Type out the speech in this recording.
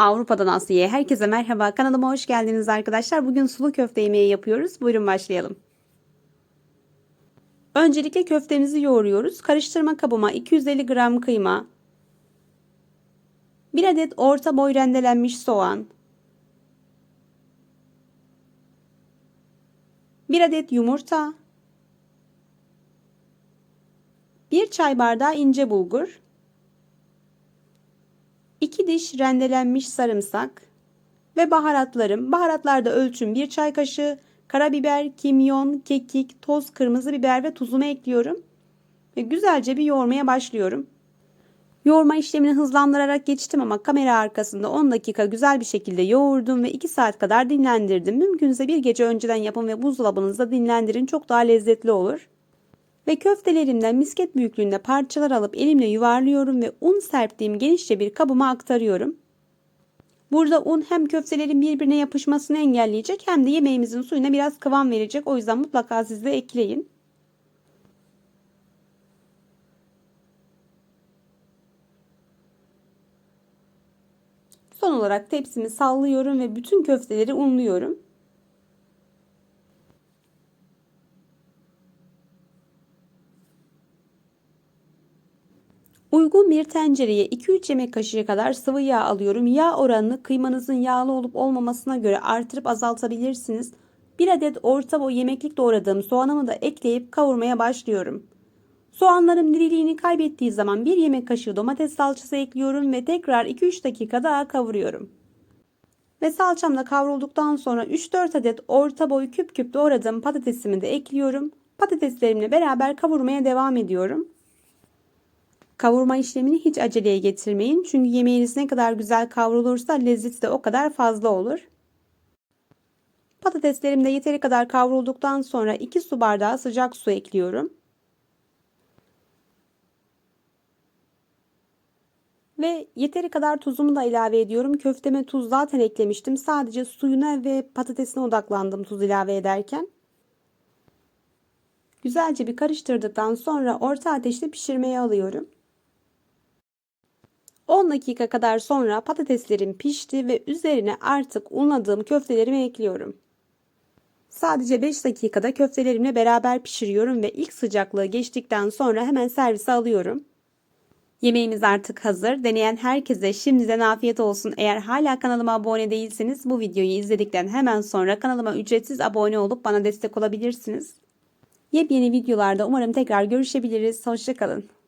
Avrupa'dan Asya'ya herkese merhaba. Kanalıma hoş geldiniz arkadaşlar. Bugün sulu köfte yemeği yapıyoruz. Buyurun başlayalım. Öncelikle köftemizi yoğuruyoruz. Karıştırma kabıma 250 gram kıyma, 1 adet orta boy rendelenmiş soğan, 1 adet yumurta, 1 çay bardağı ince bulgur, 2 diş rendelenmiş sarımsak ve baharatlarım. Baharatlarda ölçüm 1 çay kaşığı, karabiber, kimyon, kekik, toz kırmızı biber ve tuzumu ekliyorum. Ve güzelce bir yoğurmaya başlıyorum. Yoğurma işlemini hızlandırarak geçtim ama kamera arkasında 10 dakika güzel bir şekilde yoğurdum ve 2 saat kadar dinlendirdim. Mümkünse bir gece önceden yapın ve buzdolabınızda dinlendirin çok daha lezzetli olur. Ve köftelerimden misket büyüklüğünde parçalar alıp elimle yuvarlıyorum ve un serptiğim genişçe bir kabıma aktarıyorum. Burada un hem köftelerin birbirine yapışmasını engelleyecek hem de yemeğimizin suyuna biraz kıvam verecek. O yüzden mutlaka siz de ekleyin. Son olarak tepsimi sallıyorum ve bütün köfteleri unluyorum. Uygun bir tencereye 2-3 yemek kaşığı kadar sıvı yağ alıyorum. Yağ oranını kıymanızın yağlı olup olmamasına göre artırıp azaltabilirsiniz. 1 adet orta boy yemeklik doğradığım soğanımı da ekleyip kavurmaya başlıyorum. Soğanlarım diriliğini kaybettiği zaman 1 yemek kaşığı domates salçası ekliyorum ve tekrar 2-3 dakika daha kavuruyorum. Ve salçam da kavrulduktan sonra 3-4 adet orta boy küp küp doğradığım patatesimi de ekliyorum. Patateslerimle beraber kavurmaya devam ediyorum. Kavurma işlemini hiç aceleye getirmeyin. Çünkü yemeğiniz ne kadar güzel kavrulursa lezzeti de o kadar fazla olur. Patateslerim de yeteri kadar kavrulduktan sonra 2 su bardağı sıcak su ekliyorum. Ve yeteri kadar tuzumu da ilave ediyorum. Köfteme tuz zaten eklemiştim. Sadece suyuna ve patatesine odaklandım tuz ilave ederken. Güzelce bir karıştırdıktan sonra orta ateşte pişirmeye alıyorum. 10 dakika kadar sonra patateslerim pişti ve üzerine artık unladığım köftelerimi ekliyorum. Sadece 5 dakikada köftelerimle beraber pişiriyorum ve ilk sıcaklığı geçtikten sonra hemen servise alıyorum. Yemeğimiz artık hazır. Deneyen herkese şimdiden afiyet olsun. Eğer hala kanalıma abone değilseniz bu videoyu izledikten hemen sonra kanalıma ücretsiz abone olup bana destek olabilirsiniz. Yepyeni videolarda umarım tekrar görüşebiliriz. Hoşçakalın.